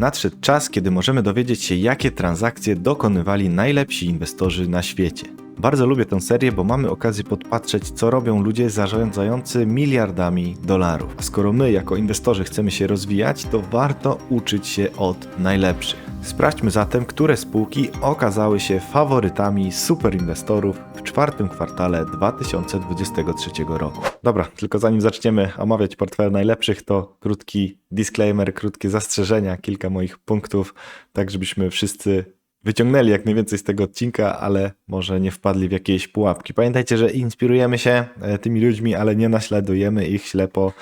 Nadszedł czas, kiedy możemy dowiedzieć się, jakie transakcje dokonywali najlepsi inwestorzy na świecie. Bardzo lubię tę serię, bo mamy okazję podpatrzeć, co robią ludzie zarządzający miliardami dolarów. A skoro my, jako inwestorzy, chcemy się rozwijać, to warto uczyć się od najlepszych. Sprawdźmy zatem, które spółki okazały się faworytami superinwestorów w czwartym kwartale 2023 roku. Dobra, tylko zanim zaczniemy omawiać portfel najlepszych, to krótki disclaimer, krótkie zastrzeżenia, kilka moich punktów, tak żebyśmy wszyscy wyciągnęli jak najwięcej z tego odcinka, ale może nie wpadli w jakieś pułapki. Pamiętajcie, że inspirujemy się e, tymi ludźmi, ale nie naśladujemy ich ślepo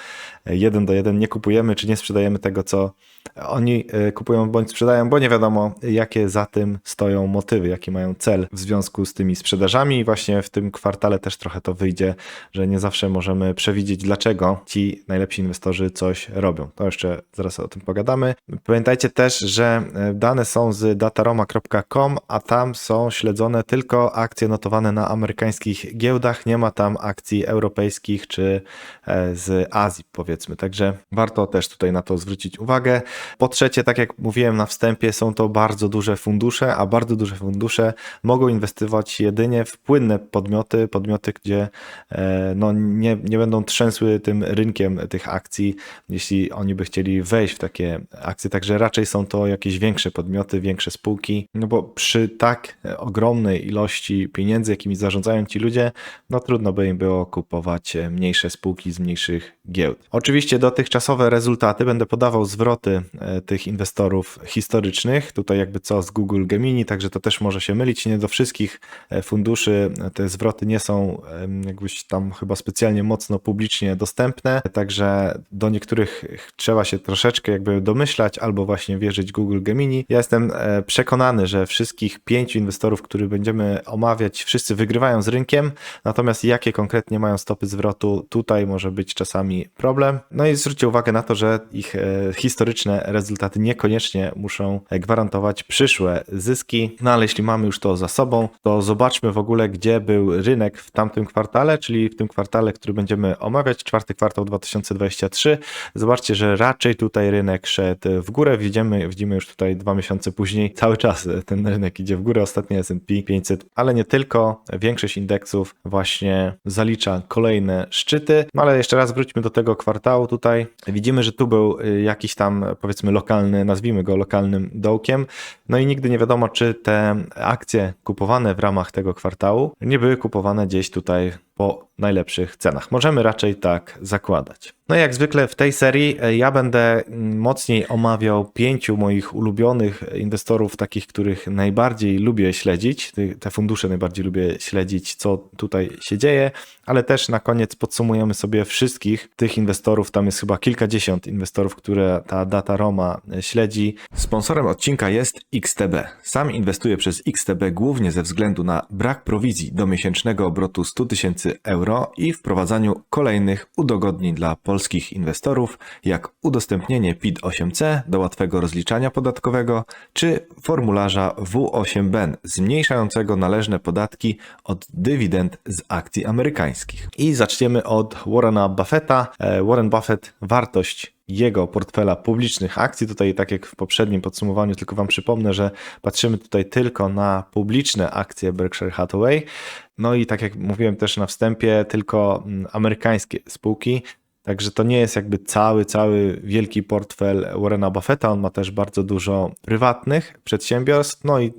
jeden do jeden, nie kupujemy czy nie sprzedajemy tego, co oni e, kupują bądź sprzedają, bo nie wiadomo, jakie za tym stoją motywy, jaki mają cel w związku z tymi sprzedażami. I właśnie w tym kwartale też trochę to wyjdzie, że nie zawsze możemy przewidzieć, dlaczego ci najlepsi inwestorzy coś robią. To jeszcze zaraz o tym pogadamy. Pamiętajcie też, że dane są z dataroma.com, a tam są śledzone tylko akcje notowane na amerykańskich giełdach. Nie ma tam akcji europejskich czy e, z Azji, powiedzmy. Także warto też tutaj na to zwrócić uwagę. Po trzecie, tak jak mówiłem na wstępie, są to bardzo duże fundusze, a bardzo duże fundusze mogą inwestować jedynie w płynne podmioty, podmioty, gdzie e, no, nie, nie będą trzęsły tym rynkiem tych akcji, jeśli oni by chcieli wejść w takie akcje. Także raczej są to jakieś większe podmioty, większe spółki, no bo przy tak ogromnej ilości pieniędzy, jakimi zarządzają ci ludzie, no trudno by im było kupować mniejsze spółki z mniejszych giełd. Oczywiście dotychczasowe rezultaty będę podawał zwroty E, tych inwestorów historycznych. Tutaj jakby co z Google Gemini, także to też może się mylić. Nie do wszystkich e, funduszy te zwroty nie są jakbyś tam chyba specjalnie mocno publicznie dostępne, także do niektórych trzeba się troszeczkę jakby domyślać albo właśnie wierzyć Google Gemini. Ja jestem e, przekonany, że wszystkich pięciu inwestorów, których będziemy omawiać, wszyscy wygrywają z rynkiem, natomiast jakie konkretnie mają stopy zwrotu, tutaj może być czasami problem. No i zwróćcie uwagę na to, że ich historyczne rezultaty niekoniecznie muszą gwarantować przyszłe zyski. No ale jeśli mamy już to za sobą, to zobaczmy w ogóle, gdzie był rynek w tamtym kwartale, czyli w tym kwartale, który będziemy omawiać, czwarty kwartał 2023. Zobaczcie, że raczej tutaj rynek szedł w górę. Widzimy, widzimy już tutaj dwa miesiące później, cały czas ten rynek idzie w górę. Ostatnie S&P 500, ale nie tylko. Większość indeksów właśnie zalicza kolejne szczyty. No ale jeszcze raz wróćmy do tego kwartału tutaj. Widzimy, że tu był y, jakiś tam powiedzmy lokalny, nazwijmy go lokalnym dołkiem. No i nigdy nie wiadomo, czy te akcje kupowane w ramach tego kwartału nie były kupowane gdzieś tutaj po najlepszych cenach. Możemy raczej tak zakładać. No i jak zwykle w tej serii e, ja będę mm, mocniej omawiał pięciu moich ulubionych inwestorów, takich, których najbardziej lubię śledzić. Te fundusze najbardziej lubię śledzić, co tutaj się dzieje, ale też na koniec podsumujemy sobie wszystkich tych inwestorów. Tam jest chyba kilkadziesiąt inwestorów, które ta data Roma e, śledzi. Sponsorem odcinka jest XTB. Sam inwestuję przez XTB głównie ze względu na brak prowizji do miesięcznego obrotu 100 tysięcy euro i wprowadzaniu kolejnych udogodnień dla Polski polskich inwestorów, jak udostępnienie PIT-8C do łatwego rozliczania podatkowego, czy formularza W8BEN zmniejszającego należne podatki od dywidend z akcji amerykańskich. I zaczniemy od Warrena Buffetta. E, Warren Buffett, wartość jego portfela publicznych akcji. Tutaj, tak jak w poprzednim podsumowaniu, tylko Wam przypomnę, że patrzymy tutaj tylko na publiczne akcje Berkshire Hathaway. No i tak jak mówiłem też na wstępie, tylko mm, amerykańskie spółki. Także to nie jest jakby cały, cały wielki portfel Warrena Buffetta. On ma też bardzo dużo prywatnych przedsiębiorstw, no i e,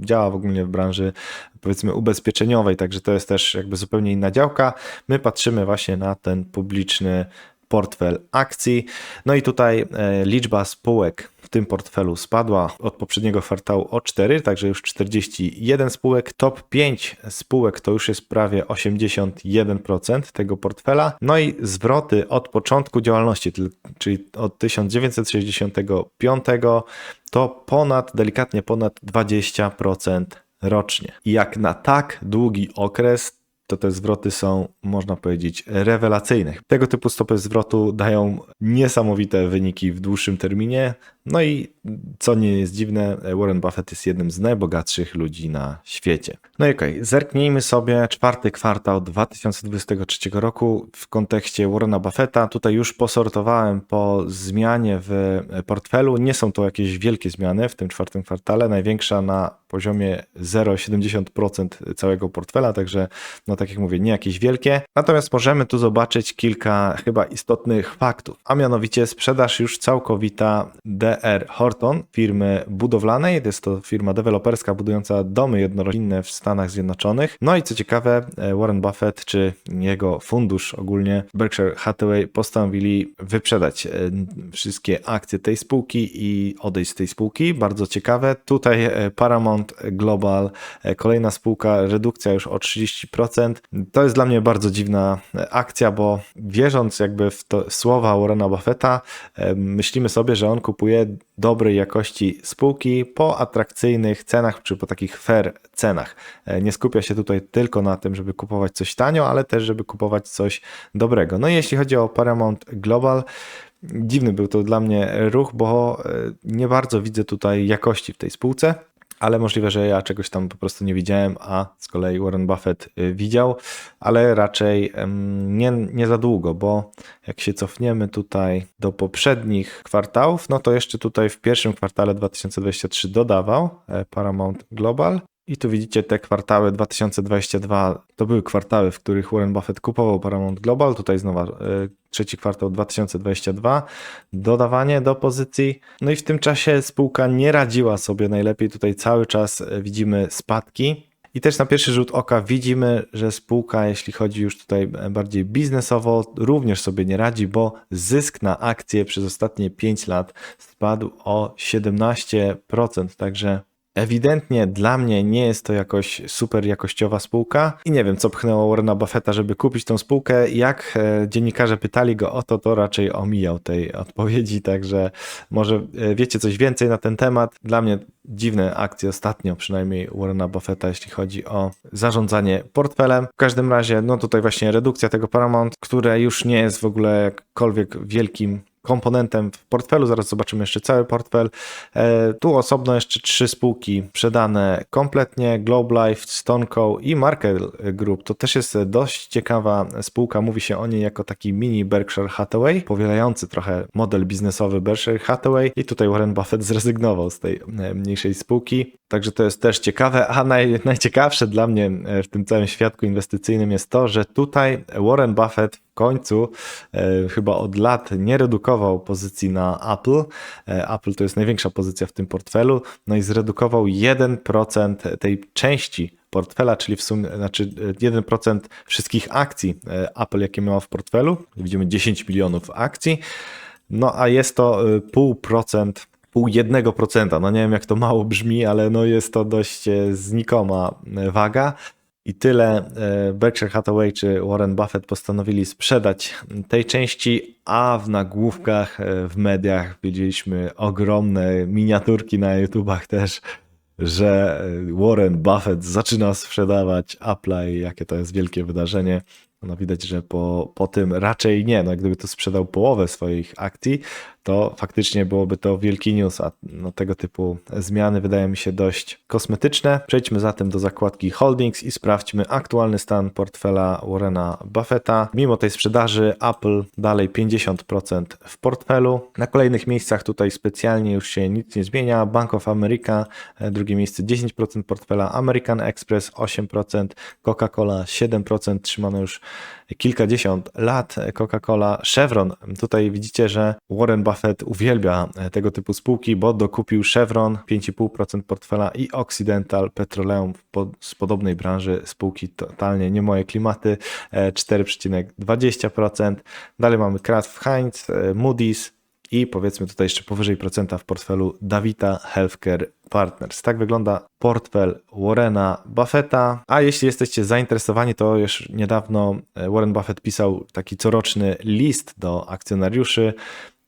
działa w ogóle w branży powiedzmy ubezpieczeniowej, także to jest też jakby zupełnie inna działka. My patrzymy właśnie na ten publiczny portfel akcji. No i tutaj e, liczba spółek w tym portfelu spadła od poprzedniego kwartału o 4, także już 41 spółek. Top 5 spółek to już jest prawie 81% tego portfela. No i zwroty od początku działalności, czyli od 1965 to ponad, delikatnie ponad 20% rocznie. I jak na tak długi okres, to te zwroty są, można powiedzieć, rewelacyjne. Tego typu stopy zwrotu dają niesamowite wyniki w dłuższym terminie. No i co nie jest dziwne, Warren Buffett jest jednym z najbogatszych ludzi na świecie. No i okej, okay, zerknijmy sobie czwarty kwartał 2023 roku w kontekście Warrena Buffetta. Tutaj już posortowałem po zmianie w portfelu. Nie są to jakieś wielkie zmiany w tym czwartym kwartale. Największa na poziomie 0,70% całego portfela, także no tak jak mówię, nie jakieś wielkie. Natomiast możemy tu zobaczyć kilka chyba istotnych faktów, a mianowicie sprzedaż już całkowita DR Horton, firmy budowlanej. Jest to firma deweloperska budująca domy jednorodzinne w Stanach Zjednoczonych. No i co ciekawe, Warren Buffett czy jego fundusz ogólnie Berkshire Hathaway postanowili wyprzedać e, wszystkie akcje tej spółki i odejść z tej spółki. Bardzo ciekawe. Tutaj e, Paramount Global, e, kolejna spółka, redukcja już o 30%. To jest dla mnie bardzo dziwna akcja, bo wierząc jakby w to słowa Warrena Buffetta, myślimy sobie, że on kupuje dobrej jakości spółki po atrakcyjnych cenach, czy po takich fair cenach. Nie skupia się tutaj tylko na tym, żeby kupować coś tanio, ale też, żeby kupować coś dobrego. No i jeśli chodzi o Paramount Global, dziwny był to dla mnie ruch, bo nie bardzo widzę tutaj jakości w tej spółce ale możliwe, że ja czegoś tam po prostu nie widziałem, a z kolei Warren Buffett y, widział, ale raczej nie, nie za długo, bo jak się cofniemy tutaj do poprzednich kwartałów, no to jeszcze tutaj w pierwszym kwartale 2023 dodawał e, Paramount Global, i tu widzicie te kwartały 2022, to były kwartały, w których Warren Buffett kupował Paramount Global, tutaj znowu e, trzeci kwartał 2022, dodawanie do pozycji. No i w tym czasie spółka nie radziła sobie najlepiej, tutaj cały czas e, widzimy spadki. I też na pierwszy rzut oka widzimy, że spółka, jeśli chodzi już tutaj bardziej biznesowo, również sobie nie radzi, bo zysk na akcje przez ostatnie 5 lat spadł o 17%. Także Ewidentnie dla mnie nie jest to jakoś super jakościowa spółka i nie wiem, co pchnęło Warrena Buffetta, żeby kupić tą spółkę. Jak e, dziennikarze pytali go o to, to raczej omijał tej odpowiedzi, także może e, wiecie coś więcej na ten temat. Dla mnie dziwne akcje ostatnio, przynajmniej Warrena Buffetta, jeśli chodzi o zarządzanie portfelem. W każdym razie, no tutaj właśnie redukcja tego Paramount, które już nie jest w ogóle jakkolwiek wielkim komponentem w portfelu. Zaraz zobaczymy jeszcze cały portfel. E, tu osobno jeszcze trzy spółki sprzedane kompletnie: Globe Life, Stoneco i Markel Group. To też jest dość ciekawa spółka. Mówi się o niej jako taki mini Berkshire Hathaway, powielający trochę model biznesowy Berkshire Hathaway. I tutaj Warren Buffett zrezygnował z tej e, mniejszej spółki. Także to jest też ciekawe, a naj, najciekawsze dla mnie e, w tym całym świadku inwestycyjnym jest to, że tutaj Warren Buffett końcu e, chyba od lat nie redukował pozycji na Apple. E, Apple to jest największa pozycja w tym portfelu, no i zredukował 1% tej części portfela, czyli w sumie, znaczy 1% wszystkich akcji e, Apple, jakie miała w portfelu. Widzimy 10 milionów akcji. No a jest to e, pół procent pół jednego procenta. No nie wiem, jak to mało brzmi, ale no jest to dość e, znikoma e, waga. I tyle e, Berkshire Hathaway czy Warren Buffett postanowili sprzedać tej części, a w nagłówkach w mediach widzieliśmy ogromne miniaturki na YouTubach też, że Warren Buffett zaczyna sprzedawać Apple'a i jakie to jest wielkie wydarzenie. No widać, że po, po tym raczej nie. No, gdyby to sprzedał połowę swoich akcji, to faktycznie byłoby to wielki news, a no, tego typu zmiany wydają mi się dość kosmetyczne. Przejdźmy zatem do zakładki Holdings i sprawdźmy aktualny stan portfela Warrena Buffetta. Mimo tej sprzedaży Apple dalej 50% w portfelu. Na kolejnych miejscach tutaj specjalnie już się nic nie zmienia. Bank of America, e, drugie miejsce 10% portfela, American Express 8%, Coca-Cola 7%, trzymano już kilkadziesiąt lat Coca-Cola, Chevron. Tutaj widzicie, że Warren Buffett uwielbia tego typu spółki, bo dokupił Chevron 5,5% portfela i Occidental Petroleum z podobnej branży spółki totalnie nie moje klimaty 4,20%. Dalej mamy Kraft Heinz, Moody's, i powiedzmy tutaj jeszcze powyżej procenta w portfelu Davita Healthcare Partners. Tak wygląda portfel Warrena Buffetta. A jeśli jesteście zainteresowani, to już niedawno e, Warren Buffett pisał taki coroczny list do akcjonariuszy.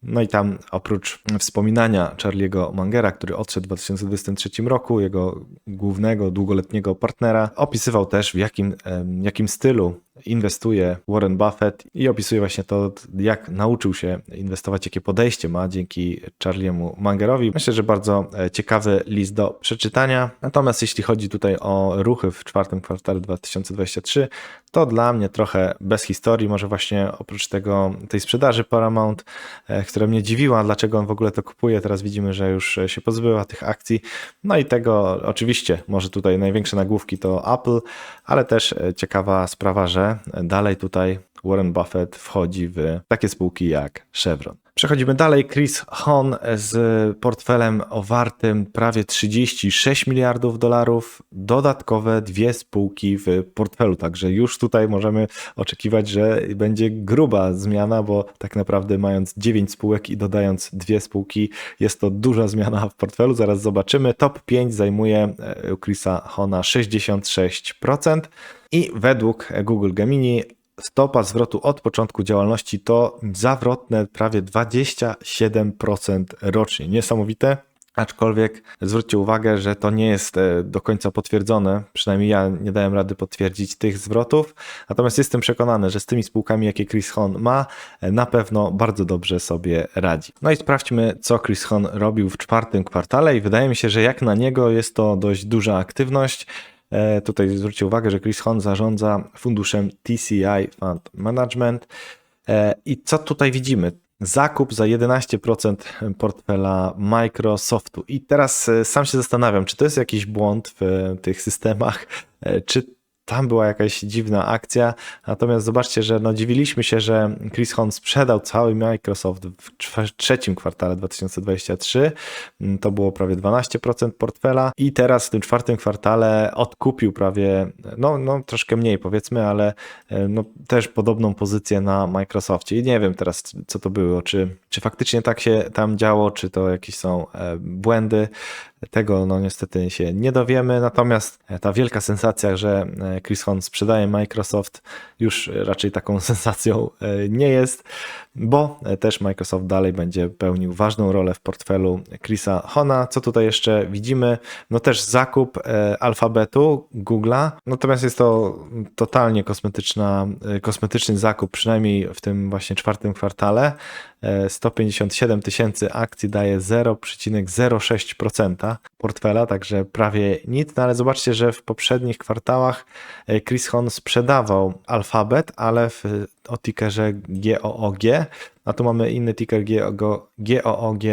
No i tam oprócz wspominania Charlie'ego Mangera, który odszedł w 2023 roku, jego głównego, długoletniego partnera, opisywał też w jakim, jakim stylu inwestuje Warren Buffett i opisuje właśnie to, jak nauczył się inwestować, jakie podejście ma dzięki Charliemu Mangerowi. Myślę, że bardzo e, ciekawy list do przeczytania. Natomiast jeśli chodzi tutaj o ruchy w czwartym kwartale 2023, to dla mnie trochę bez historii, może właśnie oprócz tego, tej sprzedaży Paramount, e, która mnie dziwiła, dlaczego on w ogóle to kupuje. Teraz widzimy, że już się pozbyła tych akcji. No i tego oczywiście, może tutaj największe nagłówki to Apple, ale też e, ciekawa sprawa, że dalej tutaj Warren Buffett wchodzi w takie spółki jak Chevron. Przechodzimy dalej. Chris Hon z portfelem o wartym prawie 36 miliardów dolarów, dodatkowe dwie spółki w portfelu, także już tutaj możemy oczekiwać, że będzie gruba zmiana, bo tak naprawdę mając 9 spółek i dodając dwie spółki, jest to duża zmiana w portfelu. Zaraz zobaczymy. Top 5 zajmuje u Chrisa Hona 66%. I według Google Gemini stopa zwrotu od początku działalności to zawrotne prawie 27% rocznie. Niesamowite. Aczkolwiek zwróćcie uwagę, że to nie jest e, do końca potwierdzone, przynajmniej ja nie dałem rady potwierdzić tych zwrotów. Natomiast jestem przekonany, że z tymi spółkami, jakie Chris Hon ma, e, na pewno bardzo dobrze sobie radzi. No i sprawdźmy, co Chris Hon robił w czwartym kwartale, i wydaje mi się, że jak na niego jest to dość duża aktywność. E, tutaj zwróćcie uwagę, że Chris Hon zarządza funduszem TCI Fund Management. E, I co tutaj widzimy? Zakup za 11% portfela Microsoftu. I teraz e, sam się zastanawiam, czy to jest jakiś błąd w tych systemach, czy tam była jakaś dziwna akcja. Natomiast zobaczcie, że no dziwiliśmy się, że Chris Hunt sprzedał cały Microsoft w trzecim kwartale 2023. Mm, to było prawie 12% portfela i teraz w tym czwartym kwartale odkupił prawie, no, no troszkę mniej powiedzmy, ale e, no, też podobną pozycję na Microsoftie. I nie wiem teraz, co to było, czy, czy faktycznie tak się tam działo, czy to jakieś są e, błędy. Tego no niestety się nie dowiemy, natomiast ta wielka sensacja, że e, Chris Hunt sprzedaje Microsoft już raczej taką sensacją e, nie jest, bo e, też Microsoft dalej będzie pełnił ważną rolę w portfelu Chrisa Hona. Co tutaj jeszcze widzimy? No też zakup alfabetu Google'a, natomiast jest to totalnie kosmetyczna, kosmetyczny zakup, przynajmniej w tym właśnie czwartym kwartale. 157 tysięcy akcji daje 0,06% portfela, także prawie nic, no ale zobaczcie, że w poprzednich kwartałach e, Chris Hon sprzedawał alfabet, ale w, o tickerze GOOG, a tu mamy inny ticker GOOGL.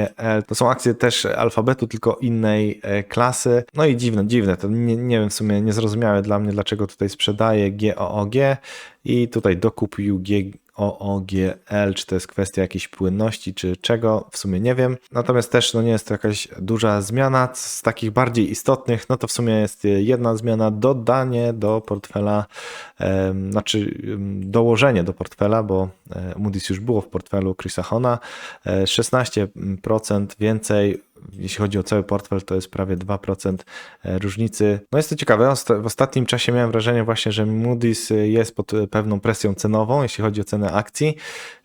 To są akcje też alfabetu, tylko innej e, klasy. No i dziwne, dziwne. To nie, nie wiem w sumie, niezrozumiałe dla mnie, dlaczego tutaj sprzedaje GOOG i tutaj dokupił G OOGL, czy to jest kwestia jakiejś płynności, czy czego, w sumie nie wiem. Natomiast też no nie jest to jakaś duża zmiana. Z takich bardziej istotnych, no to w sumie jest jedna zmiana, dodanie do portfela, e, znaczy dołożenie do portfela, bo e, Moody's już było w portfelu Chrisa Hona, e, 16% więcej jeśli chodzi o cały portfel, to jest prawie 2% e, różnicy. No jest to ciekawe, w ostatnim czasie miałem wrażenie właśnie, że Moody's jest pod pewną presją cenową, jeśli chodzi o cenę akcji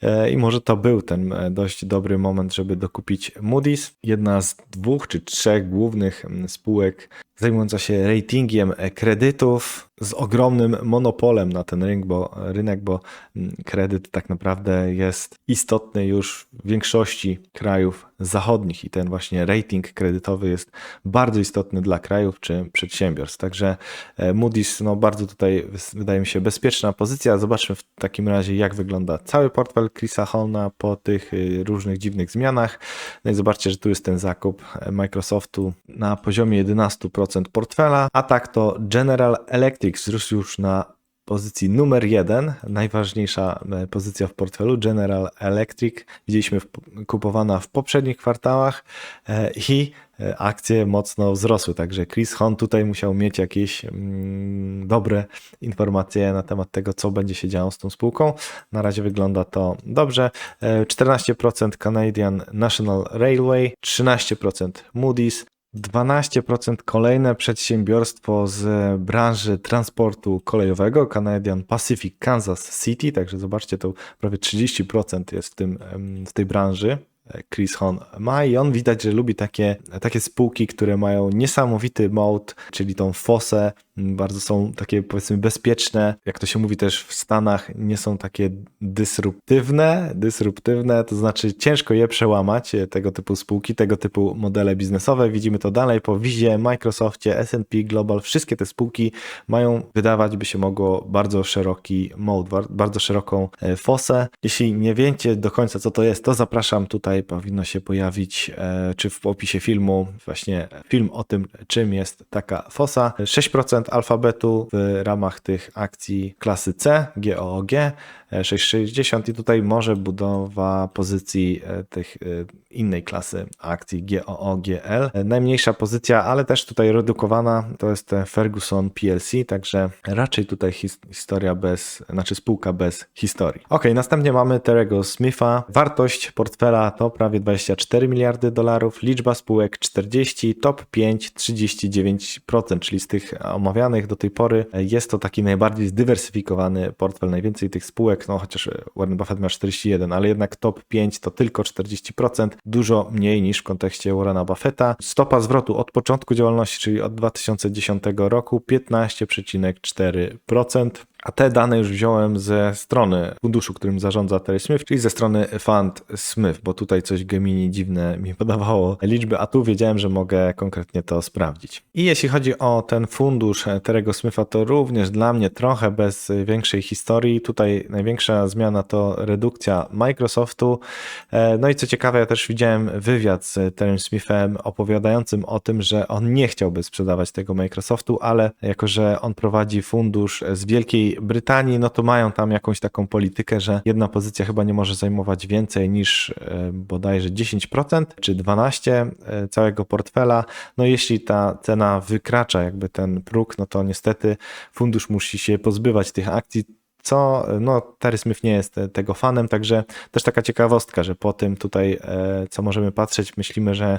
e, i może to był ten e, dość dobry moment, żeby dokupić Moody's. Jedna z dwóch czy trzech głównych spółek zajmująca się ratingiem kredytów z ogromnym monopolem na ten rynek, bo, rynek, bo mm, kredyt tak naprawdę jest istotny już w większości krajów zachodnich i ten właśnie rating kredytowy jest bardzo istotny dla krajów czy przedsiębiorstw. Także e, Moody's, no bardzo tutaj wydaje mi się bezpieczna pozycja. Zobaczmy w takim razie, jak wygląda cały portfel Chrisa Holna po tych y, różnych dziwnych zmianach. No i zobaczcie, że tu jest ten zakup Microsoftu na poziomie 11% portfela, a tak to General Electric wzrósł już na pozycji numer jeden, najważniejsza e, pozycja w portfelu, General Electric. Widzieliśmy w, kupowana w poprzednich kwartałach e, i e, akcje mocno wzrosły, także Chris Hunt tutaj musiał mieć jakieś mm, dobre informacje na temat tego, co będzie się działo z tą spółką. Na razie wygląda to dobrze. 14% Canadian National Railway, 13% Moody's, 12% kolejne przedsiębiorstwo z branży transportu kolejowego, Canadian Pacific Kansas City, także zobaczcie, to prawie 30% jest w, tym, w tej branży. Chris Hon ma i on widać, że lubi takie, takie spółki, które mają niesamowity mode, czyli tą fosę bardzo są takie powiedzmy bezpieczne, jak to się mówi też w Stanach, nie są takie dysruptywne, dysruptywne, to znaczy ciężko je przełamać, e, tego typu spółki, tego typu modele biznesowe. Widzimy to dalej po Wizie, Microsoftie, S&P Global, wszystkie te spółki mają wydawać by się mogło bardzo szeroki mode, bardzo szeroką e, fosę. Jeśli nie wiecie do końca co to jest, to zapraszam tutaj, powinno się pojawić e, czy w opisie filmu właśnie film o tym czym jest taka fosa. 6% alfabetu w ramach tych akcji klasy C, GOOG, 660 i tutaj może budowa pozycji e, tych e, innej klasy akcji GOOGL. Najmniejsza pozycja, ale też tutaj redukowana to jest Ferguson PLC, także raczej tutaj historia bez, znaczy spółka bez historii. Ok, następnie mamy Terego Smitha. Wartość portfela to prawie 24 miliardy dolarów, liczba spółek 40, top 5 39%, czyli z tych omawianych do tej pory jest to taki najbardziej zdywersyfikowany portfel, najwięcej tych spółek no chociaż Warren Buffett ma 41, ale jednak top 5 to tylko 40%, dużo mniej niż w kontekście Warrena Buffetta. Stopa zwrotu od początku działalności, czyli od 2010 roku 15,4%. A te dane już wziąłem ze strony funduszu, którym zarządza Terry Smith, czyli ze strony Fund Smith, bo tutaj coś Gemini dziwne mi podawało liczby, a tu wiedziałem, że mogę konkretnie to sprawdzić. I jeśli chodzi o ten fundusz Terego Smitha, to również dla mnie trochę bez większej historii. Tutaj największa zmiana to redukcja Microsoftu. E, no i co ciekawe, ja też widziałem wywiad z Terrym Smithem opowiadającym o tym, że on nie chciałby sprzedawać tego Microsoftu, ale jako, że on prowadzi fundusz z wielkiej Brytanii, no to mają tam jakąś taką politykę, że jedna pozycja chyba nie może zajmować więcej niż e, bodajże 10% czy 12% e, całego portfela. No jeśli ta cena wykracza jakby ten próg, no to niestety fundusz musi się pozbywać tych akcji co no, Terry Smith nie jest tego fanem, także też taka ciekawostka, że po tym tutaj, e, co możemy patrzeć, myślimy, że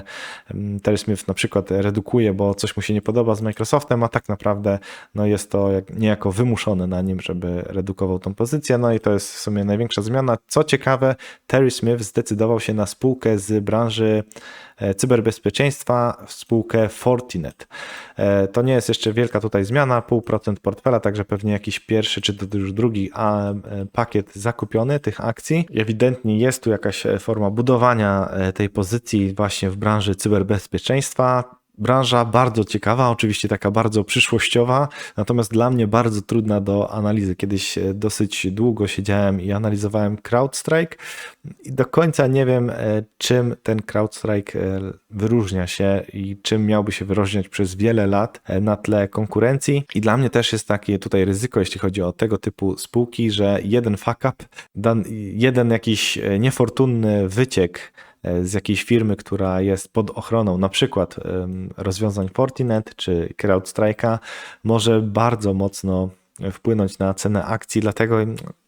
mm, Terry Smith na przykład redukuje, bo coś mu się nie podoba z Microsoftem, a tak naprawdę no, jest to jak, niejako wymuszone na nim, żeby redukował tą pozycję, no i to jest w sumie największa zmiana. Co ciekawe, Terry Smith zdecydował się na spółkę z branży E, cyberbezpieczeństwa w spółkę Fortinet. E, to nie jest jeszcze wielka tutaj zmiana, pół procent portfela, także pewnie jakiś pierwszy czy już drugi e, pakiet zakupiony tych akcji. Ewidentnie jest tu jakaś forma budowania tej pozycji właśnie w branży cyberbezpieczeństwa branża bardzo ciekawa, oczywiście taka bardzo przyszłościowa, natomiast dla mnie bardzo trudna do analizy. Kiedyś e, dosyć długo siedziałem i analizowałem CrowdStrike i do końca nie wiem, e, czym ten CrowdStrike e, wyróżnia się i czym miałby się wyróżniać przez wiele lat na tle konkurencji. I dla mnie też jest takie tutaj ryzyko, jeśli chodzi o tego typu spółki, że jeden fuck up, jeden jakiś niefortunny wyciek z jakiejś firmy, która jest pod ochroną na przykład rozwiązań Fortinet czy CrowdStrike'a, może bardzo mocno wpłynąć na cenę akcji, dlatego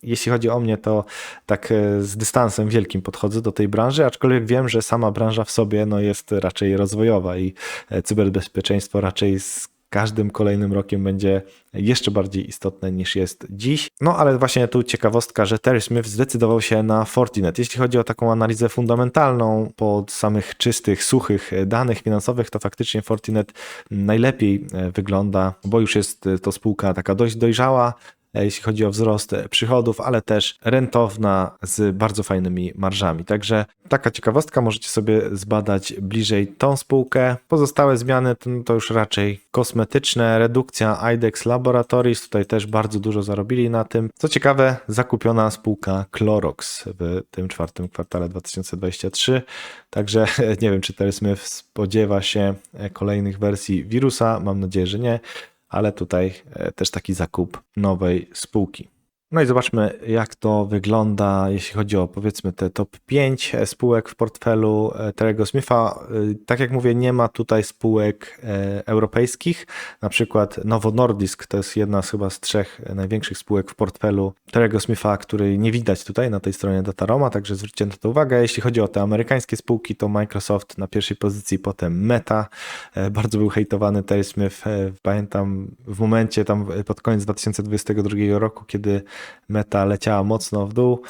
jeśli chodzi o mnie, to tak e, z dystansem wielkim podchodzę do tej branży, aczkolwiek wiem, że sama branża w sobie no, jest raczej rozwojowa i e, cyberbezpieczeństwo raczej z każdym kolejnym rokiem będzie jeszcze bardziej istotne niż jest dziś. No ale właśnie tu ciekawostka, że Terry Smith zdecydował się na Fortinet. Jeśli chodzi o taką analizę fundamentalną pod samych czystych, suchych danych finansowych, to faktycznie Fortinet najlepiej e, wygląda, bo już jest to spółka taka dość dojrzała, E, jeśli chodzi o wzrost e, przychodów, ale też rentowna z bardzo fajnymi marżami. Także taka ciekawostka, możecie sobie zbadać bliżej tą spółkę. Pozostałe zmiany to, to już raczej kosmetyczne, redukcja IDEX Laboratories, tutaj też bardzo dużo zarobili na tym. Co ciekawe, zakupiona spółka Clorox w tym czwartym kwartale 2023, także nie wiem, czy Terry Smith spodziewa się e, kolejnych wersji wirusa, mam nadzieję, że nie ale tutaj e, też taki zakup nowej spółki. No i zobaczmy, jak to wygląda, jeśli chodzi o powiedzmy te top 5 spółek w portfelu e, Terego Smitha. E, tak jak mówię, nie ma tutaj spółek e, europejskich. Na przykład Novo Nordisk to jest jedna z chyba z trzech największych spółek w portfelu Terego Smitha, której nie widać tutaj na tej stronie Dataroma, także zwróćcie na to uwagę. Jeśli chodzi o te amerykańskie spółki, to Microsoft na pierwszej pozycji, potem Meta. Bardzo był hejtowany Terry Smith, pamiętam w momencie tam pod koniec 2022 roku, kiedy meta leciała mocno w dół,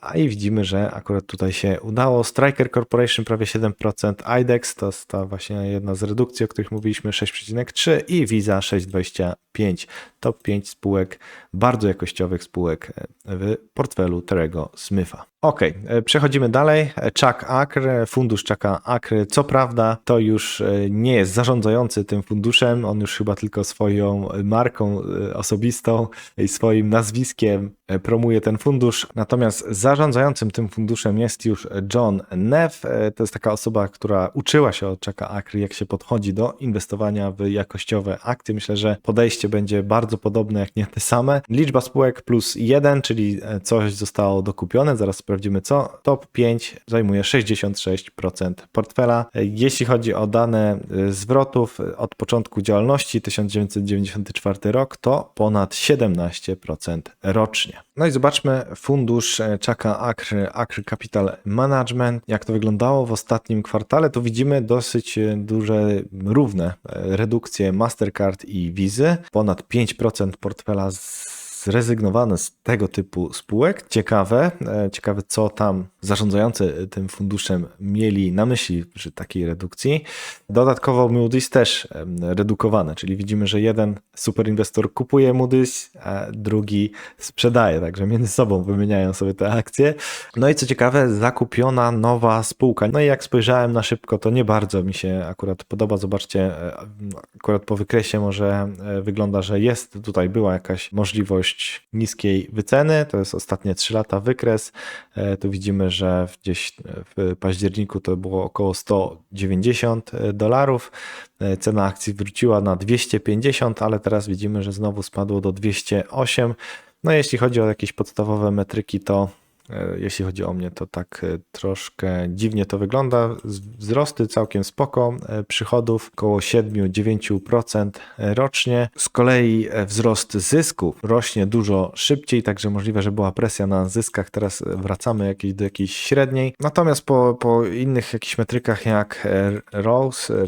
A i widzimy, że akurat tutaj się udało. Striker Corporation prawie 7%, IDEX to jest ta właśnie jedna z redukcji, o których mówiliśmy 6,3 i Visa 6,25. Top 5 spółek, bardzo jakościowych spółek e, w portfelu Terego Smitha. Ok, przechodzimy dalej. Chuck Akr, fundusz Chucka Akr. Co prawda, to już e, nie jest zarządzający tym funduszem, on już chyba tylko swoją marką e, osobistą i swoim nazwiskiem e, promuje ten fundusz. Natomiast zarządzającym tym funduszem jest już John Neff. E, To jest taka osoba, która uczyła się od Chucka Akry, jak się podchodzi do inwestowania w jakościowe akcje. Myślę, że podejście będzie bardzo podobne, jak nie te same. Liczba spółek plus jeden, czyli e, coś zostało dokupione. Zaraz sprawdzimy co. Top 5 zajmuje 66% portfela. E, Jeśli chodzi o dane zwrotów od początku działalności 1994 rok, to ponad 17% rocznie. No i zobaczmy fundusz Chucka Akry, Akry Capital Management. Jak to wyglądało w ostatnim kwartale, to widzimy dosyć e, duże, równe e, redukcje Mastercard i Wizy. Ponad 5% portfela zrezygnowane z tego typu spółek. Ciekawe, e, ciekawe co tam zarządzający tym funduszem mieli na myśli przy takiej redukcji. Dodatkowo Moody's też redukowane, czyli widzimy, że jeden superinwestor kupuje Moody's, a drugi sprzedaje, także między sobą wymieniają sobie te akcje. No i co ciekawe, zakupiona nowa spółka. No i jak spojrzałem na szybko, to nie bardzo mi się akurat podoba. Zobaczcie, e, akurat po wykresie może e, wygląda, że jest tutaj była jakaś możliwość niskiej wyceny. To jest ostatnie 3 lata wykres. E, Tu widzimy, że gdzieś w październiku to było około 190 dolarów. E, Cena akcji wróciła na 250, ale teraz widzimy, że znowu spadło do 208. No jeśli chodzi o jakieś podstawowe metryki, to e, jeśli chodzi o mnie, to tak e, troszkę dziwnie to wygląda. Wzrosty całkiem spoko, e, przychodów około 7-9% rocznie. Z kolei e, wzrost zysków rośnie dużo szybciej, także możliwe, że była presja na zyskach. Teraz e, wracamy jakieś, do jakiejś średniej. Natomiast po, po innych jakichś metrykach jak e, ROS, e,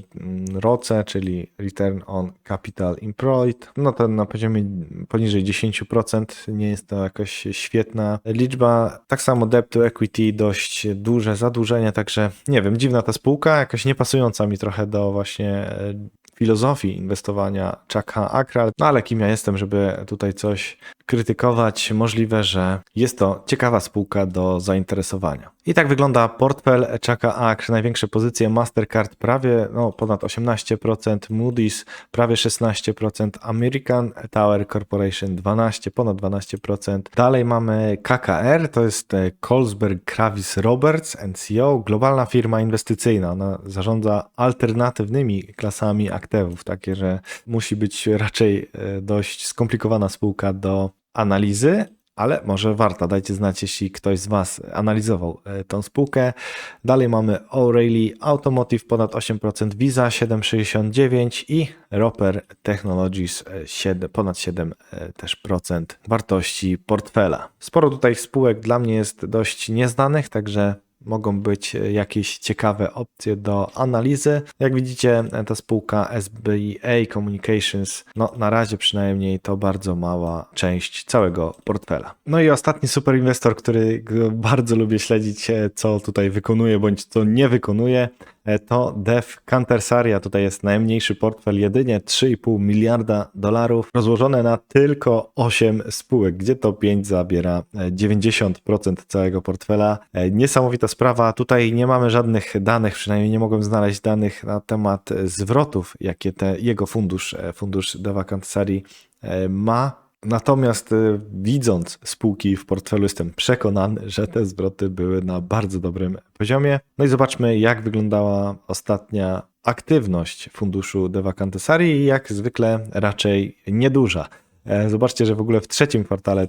ROCE, czyli Return on Capital Employed, no to na poziomie poniżej 10% nie jest to jakaś świetna liczba. Tak samo debt to equity, dość duże zadłużenie, także nie wiem, dziwna ta spółka, jakoś nie pasująca mi trochę do właśnie e, filozofii inwestowania Chucka Akra, no ale kim ja jestem, żeby tutaj coś krytykować, możliwe, że jest to ciekawa spółka do zainteresowania. I tak wygląda portfel Chucka Akr. Największe pozycje Mastercard prawie no, ponad 18%, Moody's prawie 16%, American Tower Corporation 12, ponad 12%. Dalej mamy KKR, to jest e, Colesberg Kravis Roberts NCO, globalna firma inwestycyjna. Ona zarządza alternatywnymi klasami aktywów, takie, że musi być raczej e, dość skomplikowana spółka do analizy, ale może warta. Dajcie znać, jeśli ktoś z Was analizował e, tą spółkę. Dalej mamy O'Reilly Automotive ponad 8%, Visa 7,69 i Roper Technologies e, 7, ponad 7 e, też procent wartości portfela. Sporo tutaj spółek dla mnie jest dość nieznanych, także mogą być e, jakieś ciekawe opcje do analizy. Jak widzicie, e, ta spółka SBA Communications, no na razie przynajmniej to bardzo mała część całego portfela. No i ostatni super inwestor, który bardzo lubię śledzić, e, co tutaj wykonuje bądź co nie wykonuje, to Dev Cantersaria. Tutaj jest najmniejszy portfel, jedynie 3,5 miliarda dolarów, rozłożone na tylko 8 spółek, gdzie to 5 zabiera e, 90% całego portfela. E, Niesamowita sprawa. Tutaj nie mamy żadnych danych, przynajmniej nie mogłem znaleźć danych na temat e, zwrotów, jakie te jego fundusz, e, fundusz Deva Cantersarii e, ma. Natomiast y, widząc spółki w portfelu, jestem przekonany, że te zwroty były na bardzo dobrym poziomie. No i zobaczmy, jak wyglądała ostatnia aktywność funduszu Deva Cantersarii i jak zwykle raczej nieduża. E, Zobaczcie, że w ogóle w trzecim kwartale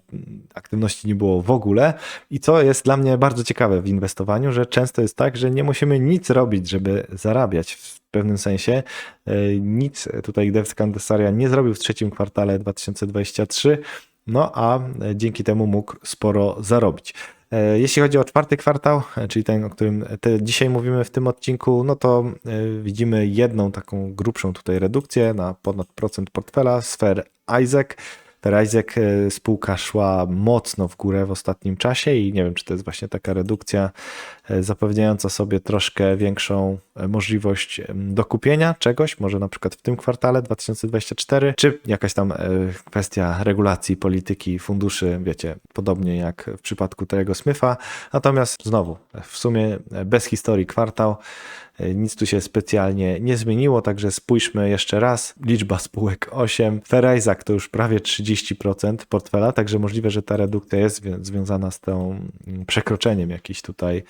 aktywności nie było w ogóle. I co jest dla mnie bardzo ciekawe w inwestowaniu, że często jest tak, że nie musimy nic robić, żeby zarabiać w pewnym sensie. E, Nic tutaj Dev Candesaria nie zrobił w trzecim kwartale 2023, no a e, dzięki temu mógł sporo zarobić. E, Jeśli chodzi o czwarty kwartał, e, czyli ten, o którym te dzisiaj mówimy w tym odcinku, no to e, widzimy jedną taką grubszą tutaj redukcję na ponad procent portfela sfer Isaac. Verizek e, spółka szła mocno w górę w ostatnim czasie i nie wiem, czy to jest właśnie taka redukcja e, zapewniająca sobie troszkę większą e, możliwość dokupienia czegoś, może na przykład w tym kwartale 2024, czy jakaś tam kwestia regulacji polityki funduszy, wiecie, podobnie jak w przypadku tego Smitha. Natomiast znowu, w sumie bez historii kwartał, nic tu się specjalnie nie zmieniło, także spójrzmy jeszcze raz. Liczba spółek 8, Verizak to już prawie 30% portfela, także możliwe, że ta redukcja jest zwią- związana z tą mm, przekroczeniem jakiejś tutaj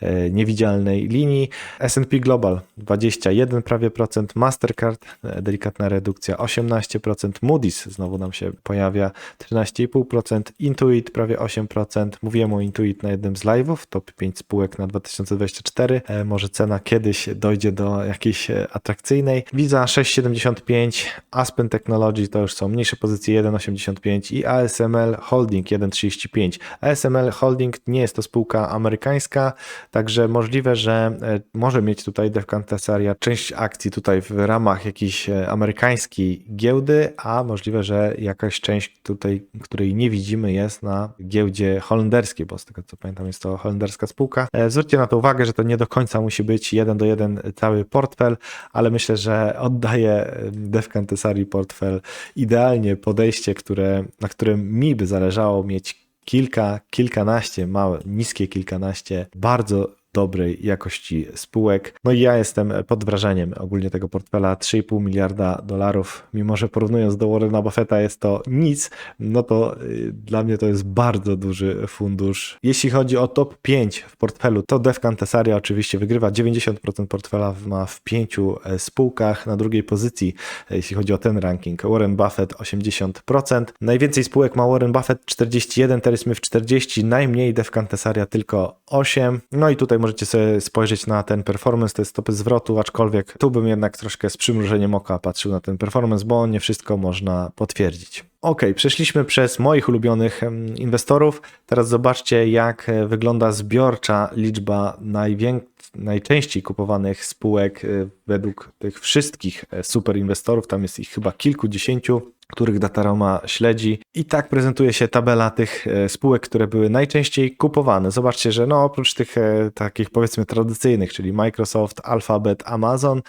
e, niewidzialnej linii. S&P Global 21 prawie procent, Mastercard e, delikatna redukcja 18%, Moody's znowu nam się pojawia 13,5%, Intuit prawie 8%. Mówiłem o Intuit na jednym z live'ów, top 5 spółek na 2024. E, Może cena kiedyś dojdzie do jakiejś e, atrakcyjnej. Visa 6,75, Aspen Technology to już są mniejsze pozycje 1,85 i ASML Holding 1,35. ASML Holding nie jest to spółka amerykańska, także możliwe, że e, może mieć tutaj Defcantasaria część akcji tutaj w ramach jakiejś e, amerykańskiej giełdy, a możliwe, że jakaś część tutaj, której nie widzimy jest na giełdzie holenderskiej, bo z tego co pamiętam jest to holenderska spółka. Zwróćcie na to uwagę, że to nie do końca musi być jeden do jeden cały portfel, ale myślę, że oddaje Defcantasarii portfel idealnie podejście, które, na którym mi by zależało mieć kilka, kilkanaście, małe, niskie kilkanaście bardzo dobrej jakości spółek. No i ja jestem pod wrażeniem ogólnie tego portfela 3,5 miliarda dolarów, mimo że porównując do Warrena Buffetta jest to nic, no to y, dla mnie to jest bardzo duży fundusz. Jeśli chodzi o top 5 w portfelu, to Defcan Tesaria oczywiście wygrywa 90% portfela ma w pięciu e, spółkach. Na drugiej pozycji, e, jeśli chodzi o ten ranking, Warren Buffett 80%. Najwięcej spółek ma Warren Buffett 41, Terry Smith 40, najmniej Defcan Tesaria tylko 8. No i tutaj możecie sobie spojrzeć na ten performance, te stopy zwrotu, aczkolwiek tu bym jednak troszkę z przymrużeniem oka patrzył na ten performance, bo nie wszystko można potwierdzić. Ok, przeszliśmy przez moich ulubionych inwestorów. Teraz zobaczcie, jak e, wygląda zbiorcza liczba największych najczęściej kupowanych spółek e, według tych wszystkich e, super inwestorów. Tam jest ich chyba kilkudziesięciu, których Dataroma śledzi. I tak prezentuje się tabela tych e, spółek, które były najczęściej kupowane. Zobaczcie, że no oprócz tych e, takich powiedzmy tradycyjnych, czyli Microsoft, Alphabet, Amazon,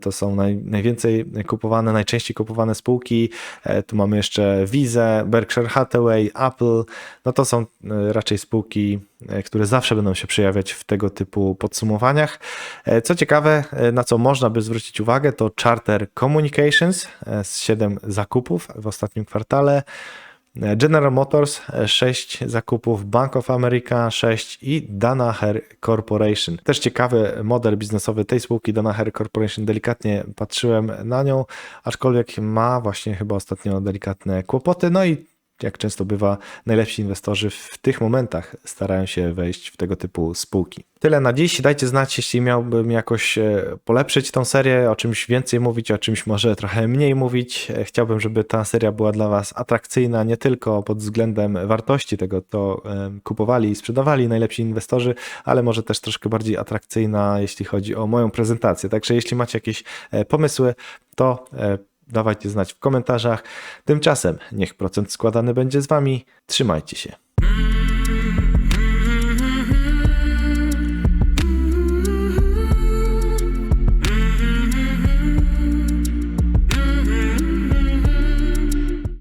to są naj, najwięcej kupowane, najczęściej kupowane spółki. Tu mamy jeszcze Visa, Berkshire Hathaway, Apple. No to są raczej spółki, które zawsze będą się przejawiać w tego typu podsumowaniach. E, Co ciekawe, e, na co można by zwrócić uwagę, to Charter Communications e, z 7 zakupów w ostatnim kwartale. E, General Motors 6 zakupów, Bank of America 6 i Danaher Corporation. Też ciekawy model biznesowy tej spółki Danaher Corporation. Delikatnie patrzyłem na nią, aczkolwiek ma właśnie chyba ostatnio delikatne kłopoty. No i jak często bywa, najlepsi inwestorzy w tych momentach starają się wejść w tego typu spółki. Tyle na dziś. Dajcie znać, jeśli miałbym jakoś e, polepszyć tą serię, o czymś więcej mówić, o czymś może trochę mniej mówić. E, Chciałbym, żeby ta seria była dla Was atrakcyjna nie tylko pod względem wartości tego, co e, kupowali i sprzedawali najlepsi inwestorzy, ale może też troszkę bardziej atrakcyjna, jeśli chodzi o moją prezentację. Także jeśli macie jakieś pomysły, to Dawajcie znać w komentarzach. Tymczasem niech procent składany będzie z Wami. Trzymajcie się.